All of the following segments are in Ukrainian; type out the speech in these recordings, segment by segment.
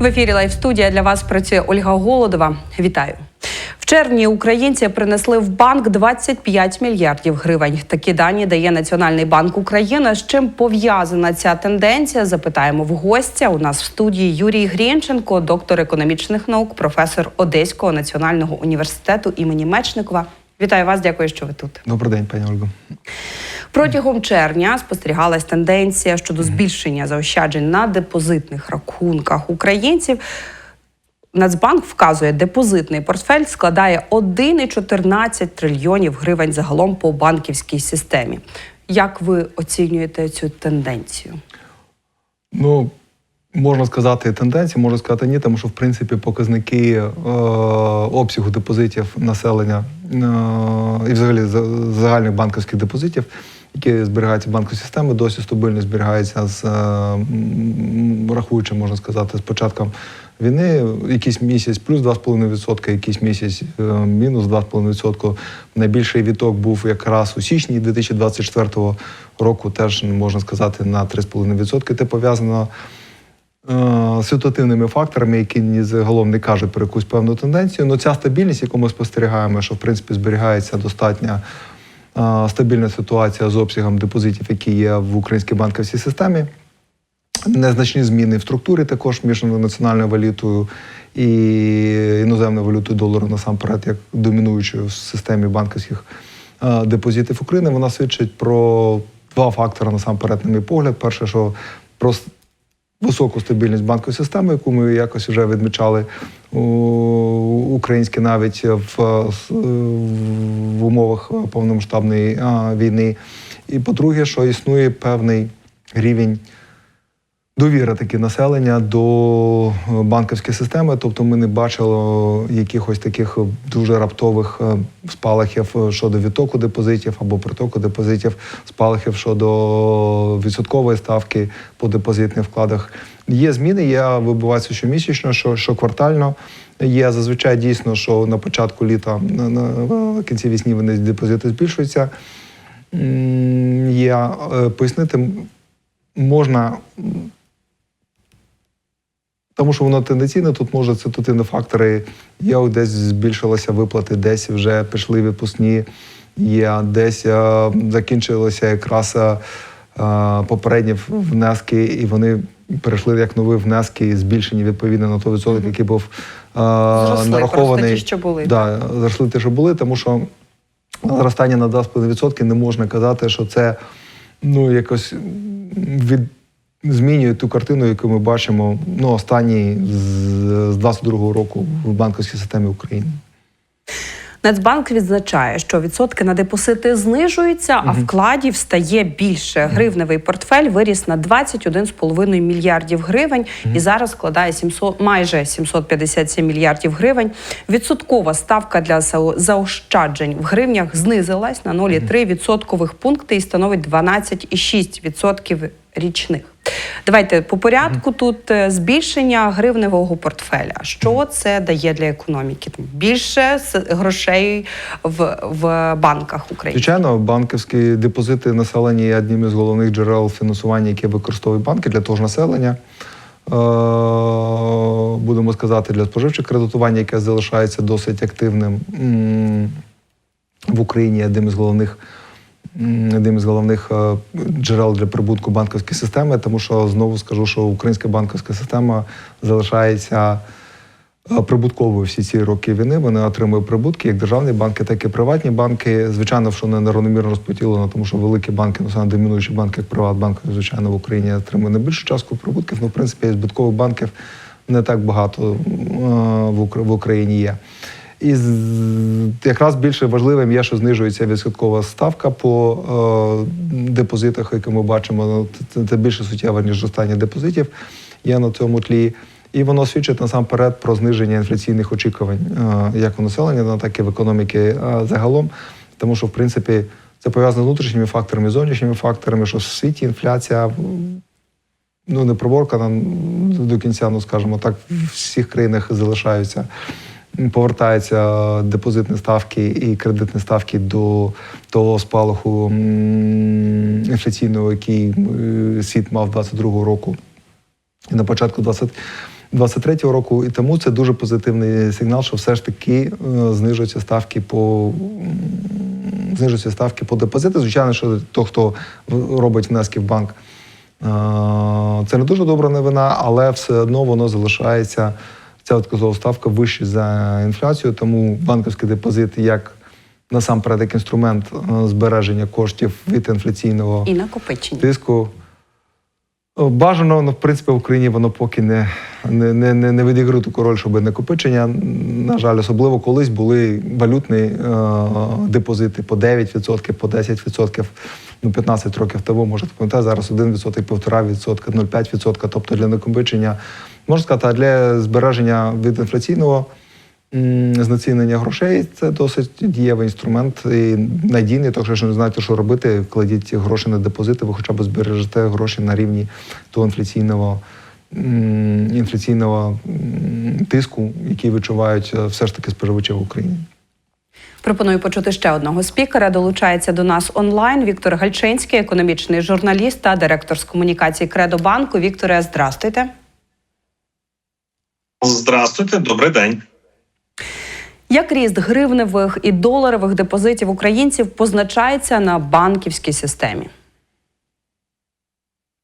В ефірі Лайф студія для вас працює Ольга Голодова. Вітаю. В червні українці принесли в банк 25 мільярдів гривень. Такі дані дає Національний банк України. З чим пов'язана ця тенденція? Запитаємо в гостя. У нас в студії Юрій Грінченко, доктор економічних наук, професор Одеського національного університету імені Мечникова. Вітаю вас, дякую, що ви тут. Добрий день, пані Ольго. Протягом червня спостерігалась тенденція щодо збільшення заощаджень на депозитних рахунках українців. Нацбанк вказує, депозитний портфель складає 1,14 трильйонів гривень загалом по банківській системі. Як ви оцінюєте цю тенденцію? Ну, можна сказати тенденції, можна сказати ні, тому що в принципі показники е, обсягу депозитів населення е, і взагалі за- загальних банківських депозитів, які зберігаються в банківській системі, досі стабільно зберігаються з е, рахуючи, можна сказати, з початком війни. Якийсь місяць плюс 2,5%, якийсь місяць е, мінус 2,5%. Найбільший відток був якраз у січні 2024 року, теж можна сказати, на 3,5%. Це пов'язано е, ситуативними факторами, які ні загалом не кажуть про якусь певну тенденцію. Ну ця стабільність, яку ми спостерігаємо, що в принципі зберігається достатньо стабільна ситуація з обсягом депозитів, які є в українській банківській системі. Незначні зміни в структурі також між національною валютою і іноземною валютою долару насамперед, як домінуючою в системі банківських депозитів України. Вона свідчить про два фактори насамперед, на мій погляд. Перше, що про с- високу стабільність банкової системи, яку ми якось вже відмічали українські навіть в, в умовах повномасштабної війни. І по-друге, що існує певний рівень довіра таки населення до е, банківської системи. Тобто ми не бачили якихось таких дуже раптових е, спалахів щодо відтоку депозитів або притоку депозитів, спалахів щодо відсоткової ставки по депозитних вкладах. Є зміни, є вибиваються щомісячно, що, що квартально. Є зазвичай дійсно, що на початку літа, на, кінці вісні вони депозити збільшуються. Є е, пояснити можна тому що воно тенденційне, тут може ситуативні фактори. Є десь збільшилися виплати, десь вже пішли відпускні, є десь е, закінчилися якраз е, попередні внески, і вони перейшли як нові внески, збільшені відповідно на той відсоток, який був е, Зросли нарахований. просто ті, що були. Да, зросли ті, що були, тому що зростання на 2,5% не можна казати, що це ну якось від. Змінює ту картину, яку ми бачимо ну, останні з, з 22-го року в банківській системі України. Нацбанк відзначає, що відсотки на депозити знижуються, а вкладів стає більше. Гривневий портфель виріс на 21,5 мільярдів гривень і зараз складає 700, майже 757 мільярдів гривень. Відсоткова ставка для зао- заощаджень в гривнях знизилась на 0,3 відсоткових пункти і становить 12,6 відсотків річних. Давайте по порядку тут е, збільшення гривневого портфеля. Що це дає для економіки? Більше грошей в, в банках України. Звичайно, банківські депозити населення є одним із головних джерел фінансування, яке використовують банки для того ж населення. Е, Будемо сказати, для споживчих кредитування, яке залишається досить активним в Україні, одним із головних. Одним із головних е, джерел для прибутку банківської системи, тому що знову скажу, що українська банківська система залишається е, прибутковою всі ці роки війни. Вони отримують прибутки як державні банки, так і приватні банки. Звичайно, що не неравномірно розподілено, тому що великі банки, ну саме домінуючі банки, як Приватбанк, звичайно, в Україні отримує найбільшу частку прибутків. Ну, в принципі, і збиткових банків не так багато е, в Україні є. І якраз більше важливим є, що знижується відсоткова ставка по е, депозитах, які ми бачимо. Ну, це, більше суттєво, ніж зростання депозитів є на цьому тлі. І воно свідчить насамперед про зниження інфляційних очікувань е, як у населення, так і в економіки е, загалом. Тому що, в принципі, це пов'язано з внутрішніми факторами, і зовнішніми факторами, що в світі інфляція ну не приборкана до кінця, ну скажімо так, в всіх країнах залишаються. Повертаються депозитні ставки і кредитні ставки до того спалаху інфляційного, який е, світ мав 22-го року. І на початку 23-го року. І тому це дуже позитивний сигнал, що все ж таки е, знижуються ставки по знижуються ставки по депозити. Звичайно, що той, хто робить внески в банк, е, це не дуже добра новина, але все одно воно залишається. Ця відказова ставка вища за інфляцію, тому банківський депозит як насамперед як інструмент е, збереження коштів від інфляційного І накопичення. тиску. Бажано, ну, в принципі, в Україні воно поки не, не, не, не, відіграє таку роль, щоб накопичення. На жаль, особливо колись були валютні е, депозити по 9%, по 10%, ну 15 років тому, можете пам'ятати, зараз 1%, 1,5%, 0,5%. Тобто для накопичення, можна сказати, для збереження від інфляційного знецінення грошей це досить дієвий інструмент і надійний. Тому що не знаєте, що робити, кладіть гроші на депозити, ви хоча б збережете гроші на рівні того інфляційного. Інфляційного тиску, який відчувають е, все ж таки споживачі в Україні. Пропоную почути ще одного спікера. Долучається до нас онлайн Віктор Гальчинський, економічний журналіст та директор з комунікації Кредобанку. Вікторе, здрастуйте. Здравствуйте, добрий день. Як ріст гривневих і доларових депозитів українців позначається на банківській системі?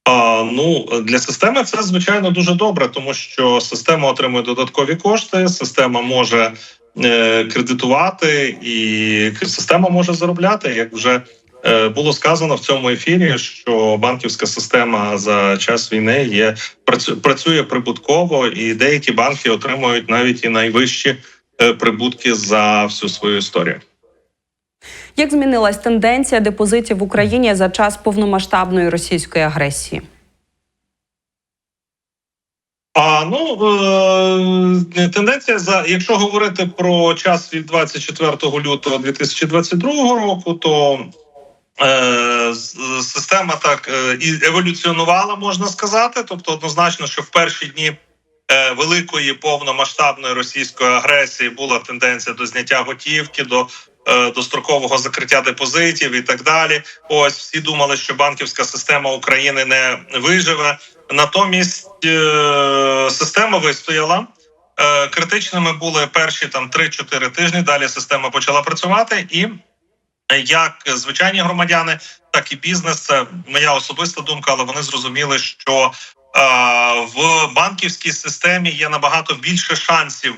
А, ну для системи це звичайно дуже добре, тому що система отримує додаткові кошти, система може е, кредитувати, і система може заробляти. Як вже було сказано в цьому ефірі, що банківська система за час війни є працює прибутково, і деякі банки отримують навіть і найвищі е, прибутки за всю свою історію. Як змінилась тенденція депозитів в Україні за час повномасштабної російської агресії? А ну е, тенденція за якщо говорити про час від 24 лютого 2022 року, то е, система так е, і еволюціонувала, можна сказати. Тобто, однозначно, що в перші дні е, великої повномасштабної російської агресії була тенденція до зняття готівки, до е, дострокового закриття депозитів і так далі. Ось всі думали, що банківська система України не виживе. Натомість е, система вистояла. Е, Критичними були перші там 3-4 тижні. Далі система почала працювати, і е, як звичайні громадяни, так і бізнес. Це моя особиста думка, але вони зрозуміли, що е, в банківській системі є набагато більше шансів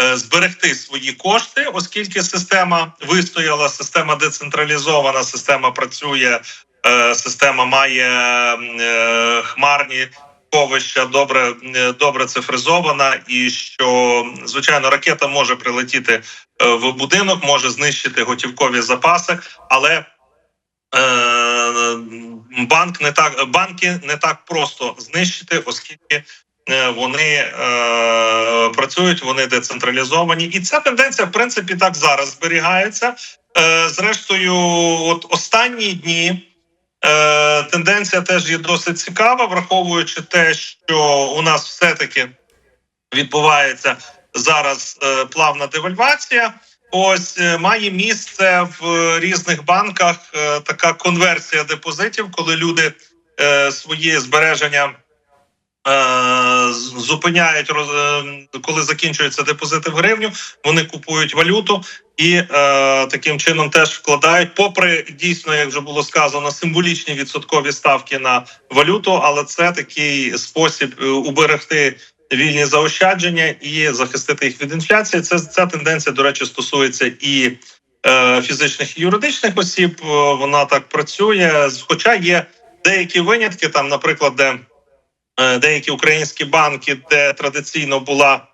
е, зберегти свої кошти, оскільки система вистояла, система децентралізована, система працює, е, система має е, хмарні сховища, добре, е, добре цифризована, і що звичайно ракета може прилетіти е, в будинок, може знищити готівкові запаси, але е, банк не так банки не так просто знищити, оскільки е, вони е, працюють, вони децентралізовані, і ця тенденція, в принципі, так зараз зберігається. Е, зрештою, от останні дні. Е, тенденція теж є досить цікава, враховуючи те, що у нас все-таки відбувається зараз е, плавна девальвація. Ось е, має місце в різних банках е, така конверсія депозитів, коли люди е, свої збереження е, зупиняють, роз- е, коли закінчуються депозити в гривню, вони купують валюту і е, таким чином теж вкладають, попри дійсно, як вже було сказано, символічні відсоткові ставки на валюту, але це такий спосіб е, уберегти вільні заощадження і захистити їх від інфляції. Це ця тенденція, до речі, стосується і е, фізичних і юридичних осіб. Е, Вона так працює, хоча є деякі винятки, там, наприклад, де е, деякі українські банки, де традиційно була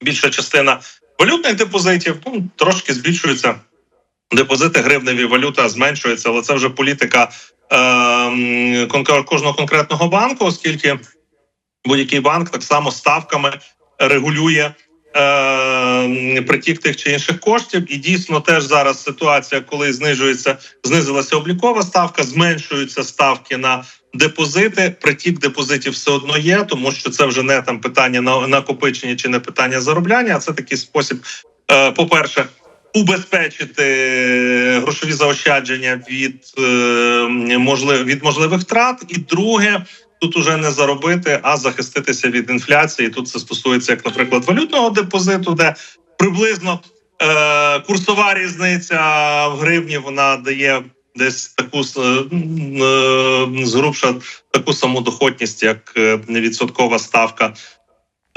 більша частина валютних депозитів, ну трошки збільшуються депозити гривневі, валюта зменшується, але це вже політика е, кожного конкретного банку, оскільки будь-який банк так само ставками регулює. е, Притік тих чи інших коштів, і дійсно теж зараз ситуація, коли знижується, знизилася облікова ставка, зменшуються ставки на депозити. Притік депозитів все одно є, тому що це вже не там питання на накопичення чи не питання заробляння. А це такий спосіб, е, по-перше, убезпечити грошові заощадження від, е, можлив, від можливих втрат. І друге, тут уже не заробити, а захиститися від інфляції. Тут це стосується, як, наприклад, валютного депозиту, де приблизно е, курсова різниця в гривні вона дає десь таку е, згрубша таку саму доходність, як е, відсоткова ставка.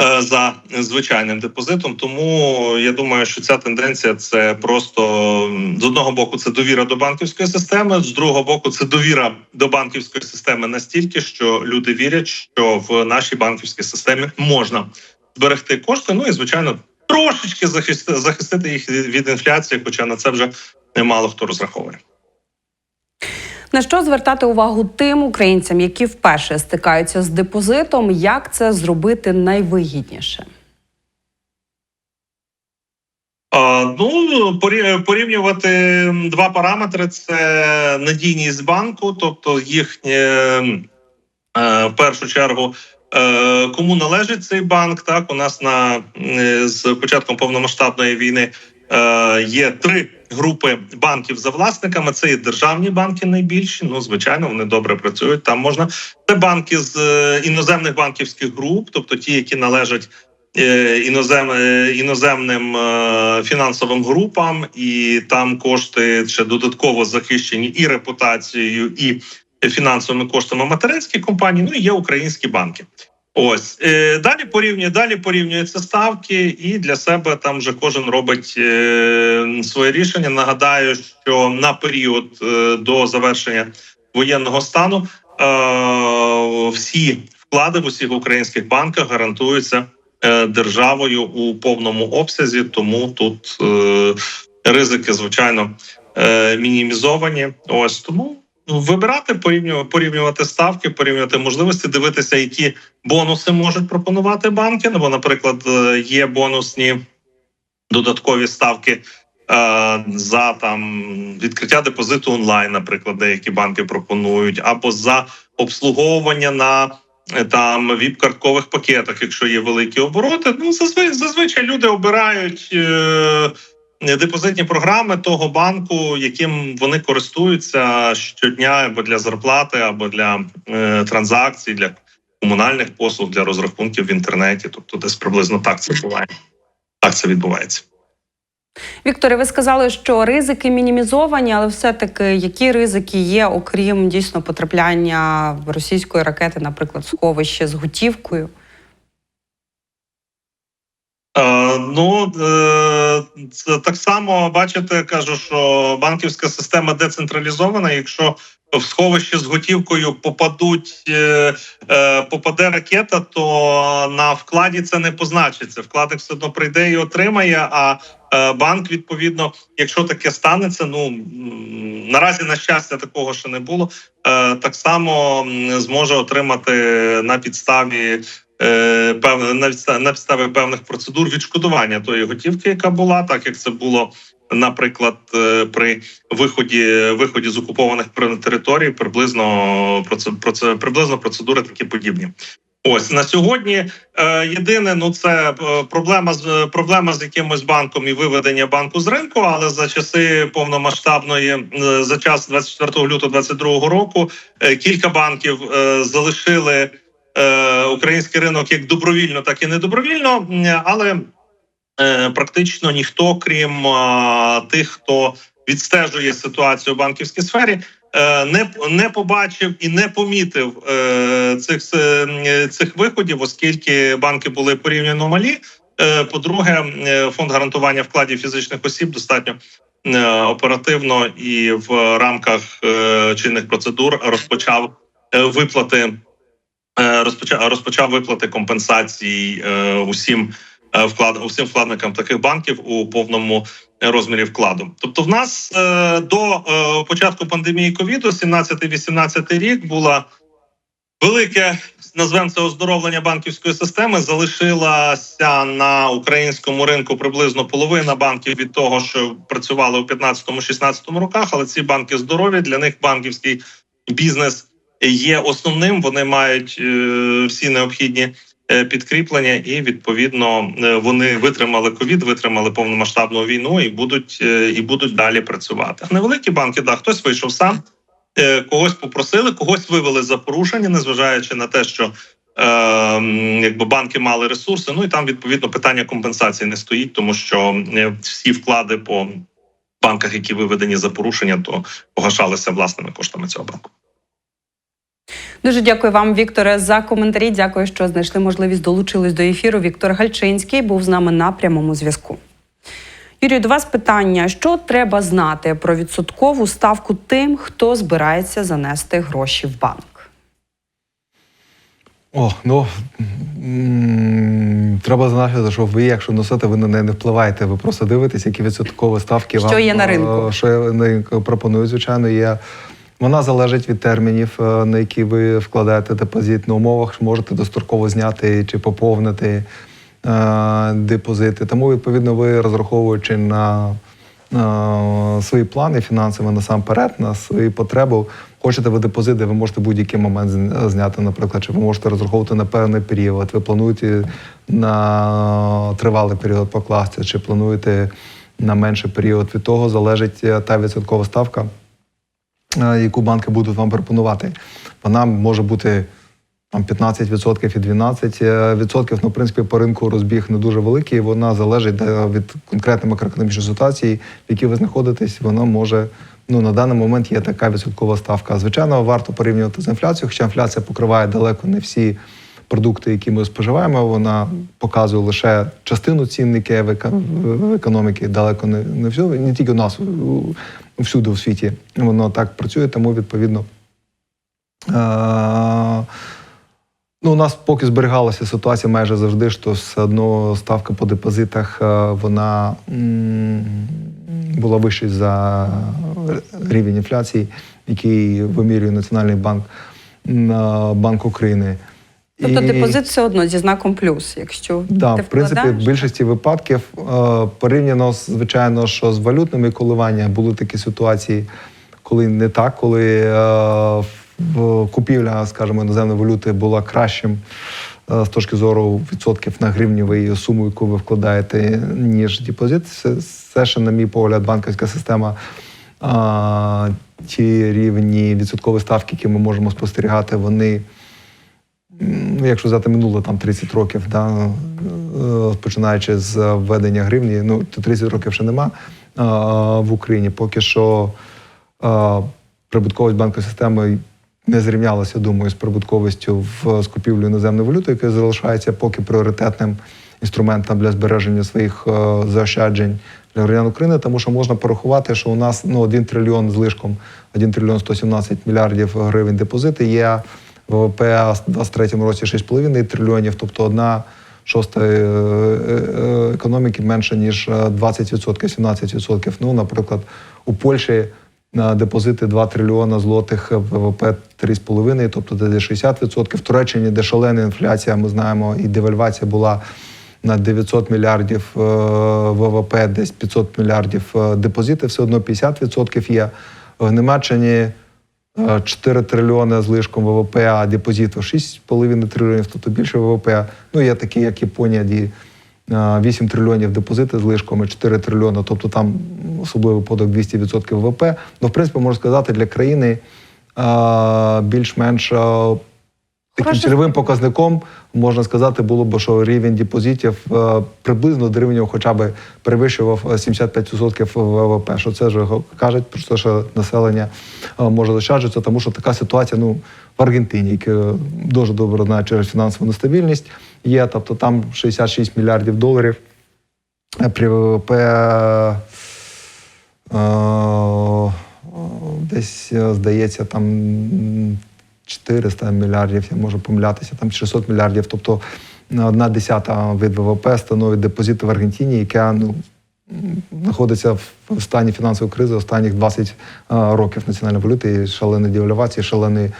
е, За звичайним депозитом, тому я думаю, що ця тенденція це просто з одного боку це довіра до банківської системи, з другого боку, це довіра до банківської системи настільки, що люди вірять, що в нашій банківській системі можна зберегти кошти. Ну і звичайно, трошечки захисти, захистити їх від інфляції, хоча на це вже немало хто розраховує. На що звертати увагу тим українцям, які вперше стикаються з депозитом, як це зробити найвигідніше? Ну порі- порівнювати два параметри: це надійність банку, тобто їхнє е, в першу чергу. е, Кому належить цей банк? Так у нас на з початком повномасштабної війни є три групи банків за власниками. Це і державні банки найбільші. Ну звичайно, вони добре працюють. Там можна це банки з е, іноземних банківських груп, тобто ті, які належать е, інозем, е, іноземним е, фінансовим групам, і там кошти ще додатково захищені і репутацією, і фінансовими коштами материнських компаній. Ну і є українські банки. Ось е, далі порівнює, далі порівнюються ставки, і для себе там вже кожен робить е, своє рішення. Нагадаю, що на період е, до завершення воєнного стану е, всі вклади в усіх українських банках гарантуються е, державою у повному обсязі. Тому тут е, ризики, звичайно, е, мінімізовані. Ось тому вибирати, порівнювати, порівнювати ставки, порівнювати можливості, дивитися, які бонуси можуть пропонувати банки. Ну, бо, наприклад, е, є бонусні додаткові ставки. е, За там відкриття депозиту онлайн, наприклад, деякі банки пропонують, або за обслуговування на е, там віп-карткових пакетах, якщо є великі обороти. Ну зазвичай, зазвичай люди обирають депозитні програми того банку, яким вони користуються щодня або для зарплати, або для е, транзакцій, для комунальних послуг, для розрахунків в інтернеті. Тобто, десь приблизно так це буває. Так це відбувається. Вікторе, ви сказали, що ризики мінімізовані, але все-таки які ризики є, окрім дійсно потрапляння російської ракети, наприклад, сховище з готівкою? Е, ну е, це так само бачите, кажу, що банківська система децентралізована. Якщо в сховище з готівкою попадуть, е, попаде ракета, то на вкладі це не позначиться. Вкладник все одно прийде і отримає. А банк, відповідно, якщо таке станеться, ну наразі на щастя такого ще не було. Так само зможе отримати на підставі підставі, на підставі певних процедур відшкодування тої готівки, яка була, так як це було. Наприклад, е, при виході виході з окупованих територій, приблизно про це про це приблизно процедури такі подібні. Ось на сьогодні е, єдине, ну це е, проблема з проблема з якимось банком і виведення банку з ринку. Але за часи повномасштабної е, за час 24 лютого 2022 року е, кілька банків е, залишили е, український ринок як добровільно, так і недобровільно, але е, практично ніхто, крім е, тих, хто відстежує ситуацію в банківській сфері. е, Не не побачив і не помітив е, цих е, цих виходів, оскільки банки були порівняно малі. Е, По-друге, е, фонд гарантування вкладів фізичних осіб достатньо е, оперативно і в рамках е, чинних процедур розпочав е, виплати е, розпочав розпочав виплати компенсацій е, усім е, вклад усім вкладникам таких банків у повному розмірі вкладу. Тобто, в нас е, до е, початку пандемії ковіду, 17-18 рік, була велике назвемо це оздоровлення банківської системи. Залишилася на українському ринку приблизно половина банків від того, що працювали у 15-16 роках. Але ці банки здорові для них банківський бізнес є основним. Вони мають е, всі необхідні е, підкріплення, і відповідно е, вони витримали ковід, витримали повномасштабну війну і будуть і будуть далі працювати. Невеликі банки, да, хтось вийшов сам когось попросили, когось вивели за порушення, незважаючи на те, що якби банки мали ресурси. Ну і там відповідно питання компенсації не стоїть, тому що всі вклади по банках, які виведені за порушення, то погашалися власними коштами цього банку. Дуже дякую вам, Вікторе, за коментарі. Дякую, що знайшли можливість долучились до ефіру. Віктор Гальчинський був з нами на прямому зв'язку. Юрію, до вас питання: що треба знати про відсоткову ставку тим, хто збирається занести гроші в банк? О, ну треба знати, що ви, якщо носите, ви на неї не впливаєте. Ви просто дивитесь, які відсоткові ставки Що вам є на е, ринку. Що є на ринку пропонують, звичайно, є. Вона залежить від термінів, е, на які ви вкладаєте депозит на умовах, можете достроково зняти чи поповнити е, депозити. Тому, відповідно, ви розраховуючи на, на свої плани фінансові насамперед, на свої потреби. Хочете ви депозити, ви можете будь-який момент зняти, наприклад, чи ви можете розраховувати на певний період. Ви плануєте на тривалий період покласти, чи плануєте на менший період. Від того залежить е, та відсоткова ставка, е, яку банки будуть вам пропонувати. Вона може бути там 15% і 12%. Ну, в принципі, по ринку розбіг не дуже великий. Вона залежить е, від конкретної макроекономічної ситуації, в якій ви знаходитесь. Вона може. Ну, на даний момент є така відсоткова ставка. Звичайно, варто порівнювати з інфляцією, хоча інфляція покриває далеко не всі продукти, які ми споживаємо. Вона показує лише частину цінники в економіки, далеко не, не всю, не тільки у нас, всюди у світі. Воно так працює, тому відповідно. Е- Ну, у нас поки зберігалася ситуація майже завжди, що все одно ставка по депозитах е, вона була вищою за рівень інфляції, який вимірює Національний банк, е, Банк України. Тобто І- депозит все одно зі знаком плюс, якщо Да, ти в принципі, в більшості випадків е, порівняно звичайно, що з валютними коливаннями були такі ситуації, коли не так, коли е, купівля, скажімо, іноземної валюти була кращим е, з точки зору відсотків на гривневий суму, яку ви вкладаєте, ніж депозит. Це, це ще, на мій погляд, банківська система. А, ті рівні відсоткові ставки, які ми можемо спостерігати, вони якщо взяти минуло там 30 років, да, е, починаючи з введення гривні, ну то 30 років ще нема е, в Україні. Поки що е, прибутковість банкової системи не зрівнялася, думаю, з прибутковістю в скупівлю іноземної валюти, яка залишається поки пріоритетним інструментом для збереження своїх заощаджень для громадян України, тому що можна порахувати, що у нас ну, 1 трильйон злишком, 1 трильйон 117 мільярдів гривень депозити є. ВВП в 23-му році 6,5 трильйонів, тобто одна шоста е, е, е, економіки менше, ніж е, 20%, 17%. Ну, наприклад, у Польщі депозити 2 трильйона злотих, ВВП 3,5, тобто де 60%. В Туреччині, де шалена інфляція, ми знаємо, і девальвація була на 900 мільярдів ВВП, десь 500 мільярдів депозити, все одно 50% є. В Німеччині 4 трильйони з лишком ВВП, а депозиту 6,5 трильйонів, тобто більше ВВП. Ну, є такі, як Японія, де е, 8 трильйонів депозити з лишком і 4 трильйони, тобто там особливий подок 200% ВВП. Ну, в принципі, можна сказати, для країни е, більш-менш е, Таким Хороше. цільовим показником можна сказати було б, що рівень депозитів е, приблизно дорівнював хоча б перевищував е, 75% ВВП. Що це вже кажуть про те, що населення е, може заощаджуватися, тому що така ситуація ну, в Аргентині, яка дуже добре знає через фінансову нестабільність, є. Тобто там 66 мільярдів доларів е, при ВВП. е, е, Десь е, здається, там 400 мільярдів, я можу помилятися, там 600 мільярдів. Тобто одна десята від ВВП становить депозити в Аргентині, яка ну, знаходиться в стані фінансової кризи останніх 20 е, років національної валюти, і шаленої девальвації, шаленої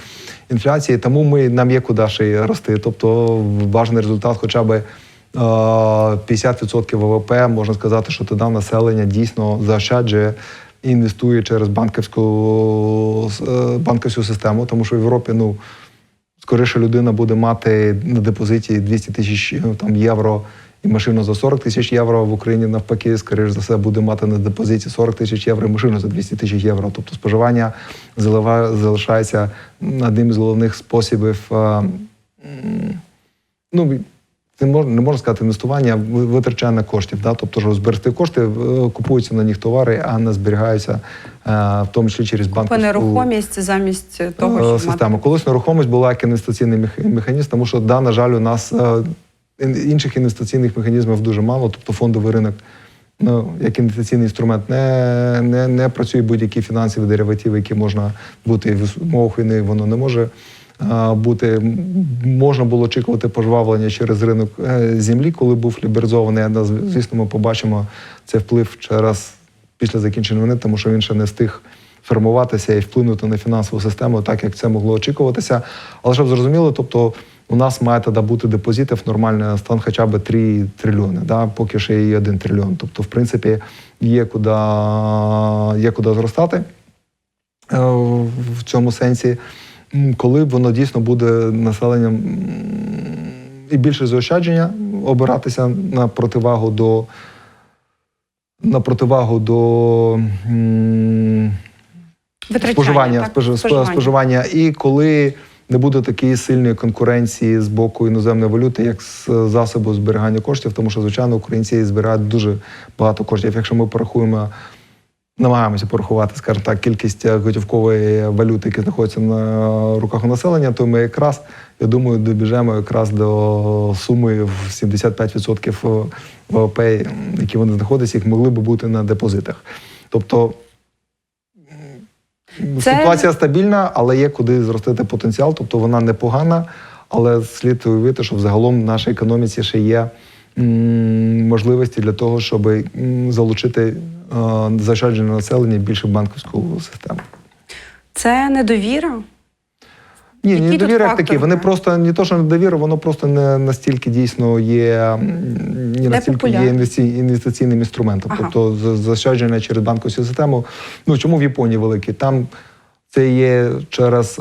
інфляції. Тому ми нам є куди ще й рости. Тобто бажаний результат хоча б. е, 50% ВВП можна сказати, що тоді населення дійсно заощаджує інвестує через банківську, е, банківську систему, тому що в Європі ну, скоріше людина буде мати на депозиті 200 тисяч е, там, євро і машину за 40 тисяч євро в Україні навпаки, скоріш за все, буде мати на депозиті 40 тисяч євро і машину за 200 тисяч євро. Тобто споживання залишається одним з головних способів. е, Ну, не можна, не можна сказати інвестування, ви- витрачання коштів. Да? Тобто, що зберегти кошти, е, купуються на них товари, а не зберігаються, е, в тому числі через Купи нерухомість замість того, е, щоб систему. мати. Колись нерухомість була як інвестиційний механізм, тому що, да, на жаль, у нас інших інвестиційних механізмів дуже мало, тобто фондовий ринок. Ну, як інвестиційний інструмент не, не, не працює будь-які фінансові деривативи, які можна бути в умовах війни, воно не може бути. Можна було очікувати пожвавлення через ринок е, землі, коли був лібералізований. Але, звісно, ми побачимо цей вплив через після закінчення війни, тому що він ще не встиг формуватися і вплинути на фінансову систему, так як це могло очікуватися. Але щоб зрозуміло, тобто у нас має тоді бути депозитів нормальний стан хоча б 3 трильйони, да? поки ще і 1 трильйон. Тобто, в принципі, є куди, є куди зростати е, в цьому сенсі, коли воно дійсно буде населенням і більше заощадження обиратися на противагу до на противагу до споживання, так? споживання. споживання. І коли не буде такої сильної конкуренції з боку іноземної валюти, як з засобу зберігання коштів, тому що, звичайно, українці збирають дуже багато коштів. Якщо ми порахуємо, намагаємося порахувати, скажімо так, кількість е, готівкової валюти, яка знаходиться на руках у населення, то ми якраз, я думаю, добіжемо якраз до суми в 75% ВВП, які вони знаходяться, їх могли би бути на депозитах. Тобто Це- Ситуація стабільна, але є куди зростити потенціал, тобто вона непогана, але слід уявити, що взагалом в нашій економіці ще є можливості для того, щоб залучити е, заощаджене населення більше в банківську систему. Це недовіра. Ні, Які не тут довіра як такі. Вони просто не то, що недовіра, воно просто не настільки дійсно є не настільки є інвестиційним інструментом. Ага. Тобто за- заощадження через банківську систему. Ну чому в Японії великі? Там це є через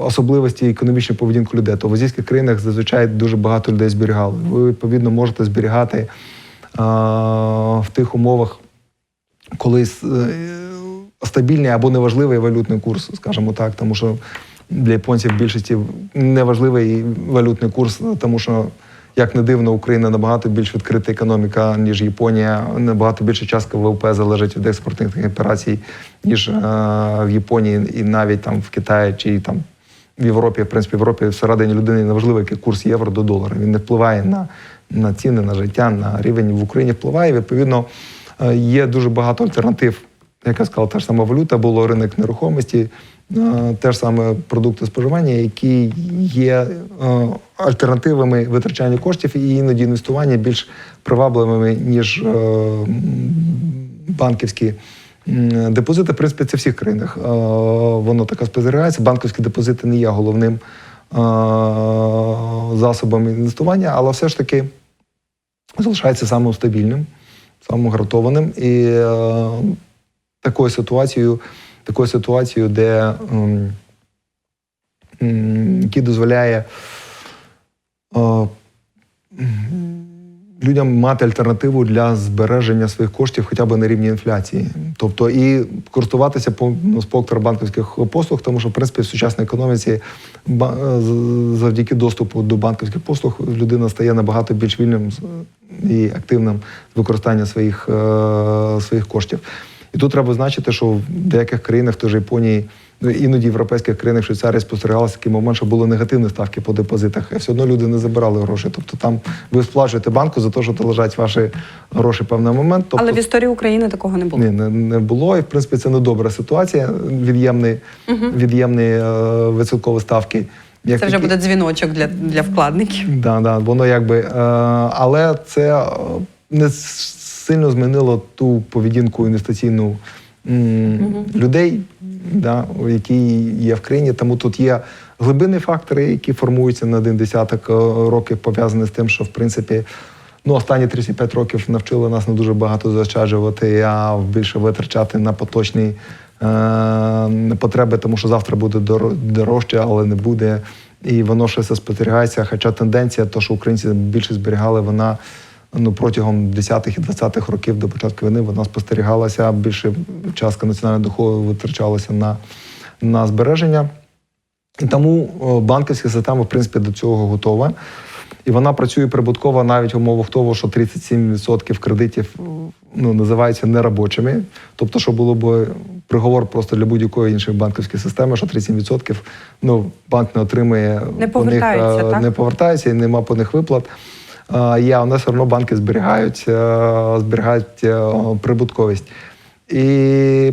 особливості економічної поведінки людей. То в азійських країнах зазвичай дуже багато людей зберігали. Ви відповідно можете зберігати а, в тих умовах, коли е, стабільний або неважливий валютний курс, скажімо так, тому що для японців в більшості неважливий валютний курс, тому що. Як не дивно, Україна набагато більш відкрита економіка, ніж Японія. Набагато більша частка ВВП залежить від експортних операцій, ніж е, в Японії, і навіть там в Китаї чи там в Європі. В принципі, в Європі всередині людини неважливо, який курс євро до долара. Він не впливає на, на ціни, на життя, на рівень в Україні впливає. Відповідно, е, є дуже багато альтернатив. Як я сказав, та ж сама валюта, було ринок нерухомості, те ж саме продукти споживання, які є е, альтернативами витрачання коштів і іноді інвестування більш привабливими, ніж е, банківські депозити. В принципі, це в всіх країнах е, воно так спостерігається. Банківські депозити не є головним е, засобом інвестування, але все ж таки залишається самим стабільним, самим гарантованим. І е, такою ситуацією, такою ситуацією, де ем, які дозволяє е, людям мати альтернативу для збереження своїх коштів хоча б на рівні інфляції. Тобто і користуватися по ну, спектр банківських послуг, тому що в принципі в сучасній економіці е, завдяки доступу до банківських послуг людина стає набагато більш вільним і активним з використання своїх, е, своїх коштів. І тут треба значити, що в деяких країнах, теж Японії, ну іноді в європейських країнах Швейцарії спостерігалися такий момент, що були негативні ставки по депозитах, і все одно люди не забирали гроші. Тобто там ви сплачуєте банку за те, що там лежать ваші гроші певний момент. Тобто, Але в історії України такого не було. ні, не, не було. І в принципі це не добра ситуація. Від'ємні, від'ємні е, відсоткові ставки. Як Це вже такі- буде дзвіночок для, для вкладників. Да, да, воно якби. Е, але це е, не сильно змінило ту поведінку інвестиційну людей, да, які є в країні. Тому тут є глибинні фактори, які формуються на один десяток е, років, пов'язані з тим, що в принципі. Ну, останні 35 років навчили нас не дуже багато заощаджувати, а більше витрачати на поточні е, потреби, тому що завтра буде дорожче, але не буде і воно ще все спостерігається. Хоча тенденція, то, що українці більше зберігали, вона ну, протягом 10-х і 20-х років до початку війни вона спостерігалася, більше частка національного доходу витрачалася на, на збереження. І тому банківська система, в принципі, до цього готова. І вона працює прибутково навіть в умовах того, що 37% кредитів ну, називаються неробочими. Тобто, що було б приговор просто для будь-якої іншої банківської системи, що 37% ну, банк не отримує Не по них, е, так? не повертається і нема по них виплат. Є, але все одно банки зберігають, е, зберігають е, прибутковість. І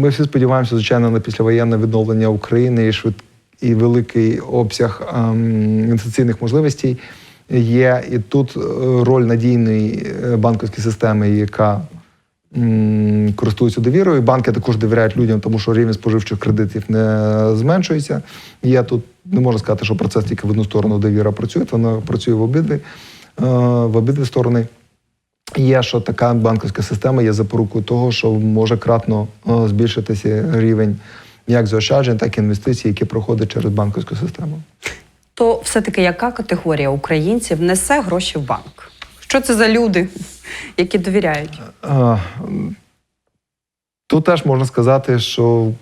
Ми всі сподіваємося, звичайно, на післявоєнне відновлення України і швид... і великий обсяг ем, інвестиційних можливостей є. І тут е, роль надійної банківської системи, яка м, користується довірою. Банки також довіряють людям, тому що рівень споживчих кредитів не зменшується. Є тут, не можна сказати, що процес тільки в одну сторону довіра працює, вона працює в обидві, е, в обидві сторони. Є, що така банківська система є запорукою того, що може кратно е, збільшитися рівень як заощаджень, так і інвестицій, які проходять через банківську систему. То все-таки яка категорія українців несе гроші в банк? Що це за люди, які довіряють? Е, Тут теж можна сказати, що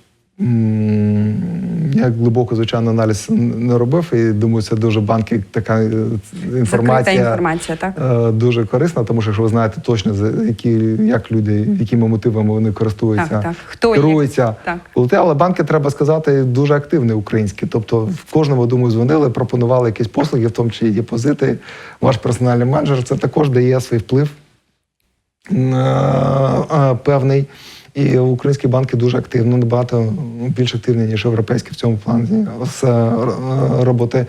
я глибоко, звичайно, аналіз не робив, і думаю, це дуже банки така е, Закрита інформація. інформація, так? е, Дуже корисна, тому що якщо ви знаєте точно які як люди, якими мотивами вони користуються, Так, так. Хто керуються. Так. Але банки, треба сказати, дуже активні українські. Тобто в кожному, думаю, дзвонили, пропонували якісь послуги, в тому числі депозити. Ваш персональний менеджер це також дає свій вплив е, е, певний. І українські банки дуже активно, набагато більш активні, ніж європейські в цьому плані з е, роботи е,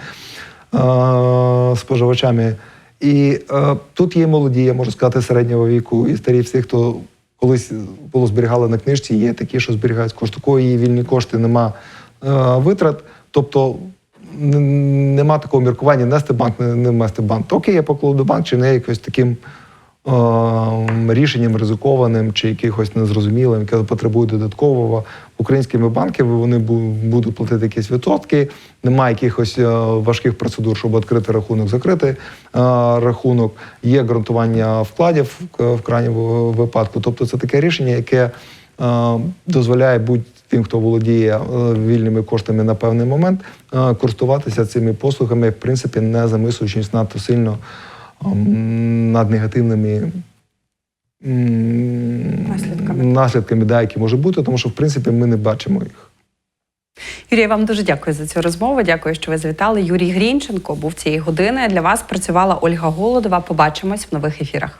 споживачами. І е, тут є молоді, я можу сказати, середнього віку, і старі всі, хто колись було зберігали на книжці, є такі, що зберігають кошти. У вільні кошти, нема е, витрат. Тобто нема такого міркування нести банк, не, не нести банк. Окей, я покладу банк, чи не якось таким е, рішенням ризикованим чи якихось незрозумілим, яке потребує додаткового. Українськими банками вони бу- будуть платити якісь відсотки. Немає якихось е, важких процедур, щоб відкрити рахунок, закрити е, рахунок. Є ґрунтування вкладів в, крайньому випадку. Тобто це таке рішення, яке е, дозволяє будь-тим, хто володіє е, вільними коштами на певний момент, е, користуватися цими послугами, в принципі, не замислюючись надто сильно над негативними Наслідками. наслідками, да, які можуть бути, тому що в принципі ми не бачимо їх. Юрій, я вам дуже дякую за цю розмову. Дякую, що ви завітали. Юрій Грінченко був цієї години. Для вас працювала Ольга Голодова. Побачимось в нових ефірах.